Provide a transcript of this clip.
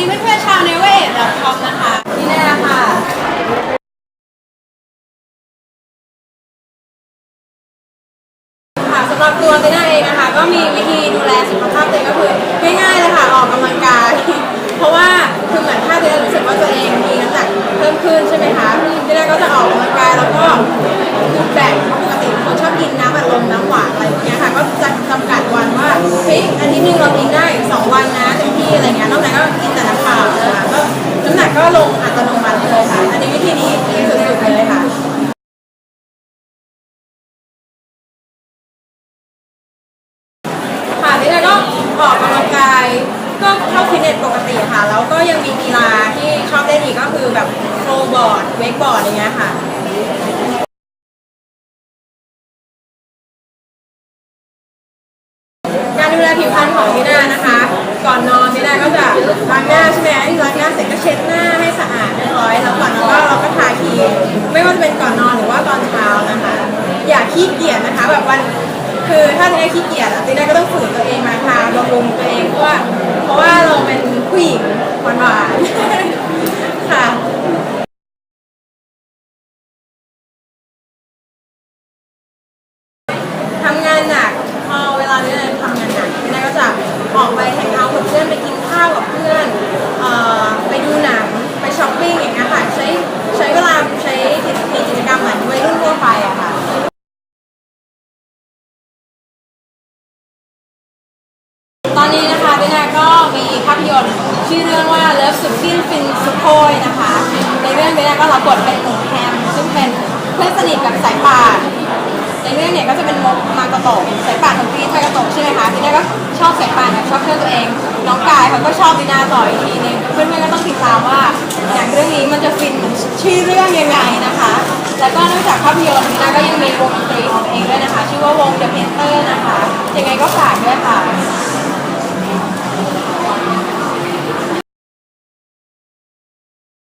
ดีเพื่อนๆชาวเนเวทดอทคอมนะคะนี่แน่ค่ะค่ะสำหรับตัวเตน่าเองนะคะ ก็มีวิธีดูแลสุขภาพตัวเองก็คือง่ายๆเลยค่ะออกกำลังกาย เพราะว่าคือเหมือนถ้าเตน่ารู้สึกว่าตัวเองมีน้ำหนักเพิ่มขึ้นใช่ไหมคะเตน่าก็จะออกกำลังกายแล้วก็คือแบ่งปกติคนชอบกินน้ำอัดลมน้ำหวานอะไรพวกเนี้ยค่ะก็จะจำกัดวันว่าเฮ้ยอาทิตย์หนึงเรากินได้ ก็ลงอัตโนมัติเลยค่ะ อันนี้วิธีนี้ดีสุดๆเลยค่ะค่ะนี่ก็ออกกำลังกายก็เข้าฟิตเนสปกติค่ะ แล้วก็ยังมีกีฬาที่ชอบเล่นอีกก็คือแบบโฟล์บอร์ดเวกบอร์ดอย่างเงี้ยค่ะการดูแลผิวพรรณของพี่นานะคะ ก่อนนอนพี่นาก็จะล้างหน้าใช่ไหมล้างหน้าเสร็จก็เช็ดหน้าให้สะอาดเรียบร้อยแล้วก่อนนอนก็เราก็ทาครีมไม่ว่าจะเป็นก่อนนอนหรือว่าตอนเช้านะคะ อย่าขี้เกียจนะคะ แบบวันคือถ้าจะได้ขี้เกียจอะตีน่าก็ต้องฝืนตัวเองมาทาบำรุงตัวเองเพราะว่าเพราะว่าเราเป็นผู้หญิงหวานๆค่ะทำงานหนักพอเวลานี้ทำงานหนักพี่นายก็จะออกไป ข้าวกับเพื่อนออไปดูหนัง ไปช้อปปิ้งอย่างเงี้ยค่ะ ใช้ใช้เวลาใช้มีกิจกรรมเหมือนวัยรุ่นทั่วไปอะค่ะตอนนี้นะคะพี่นาก็มีภาพยนตร์ชื่อเรื่องว่า Love สุดฟินฟินสุดโคยนะคะ ในเรื่องพี่นาก็รับบทเป็นหนูแฮมซึ่งเป็นเพื่อนสนิทกับสายป่านในเรื่องเนี่ยก็จะเป็นมกมากระโตกสายป่านของพีทมากระโตกชีนี้เพื่อนๆก็ต้องติดตามว่าหนังเรื่องนี้มันจะฟินชื่อเรื่องยังไงนะคะ แล้วก็นอกจากภาพยนตร์นะก็ยังมีวงดนตรีของเองด้วยนะคะ ชื่อว่าวง The Painter นะคะยังไงก็ฝาก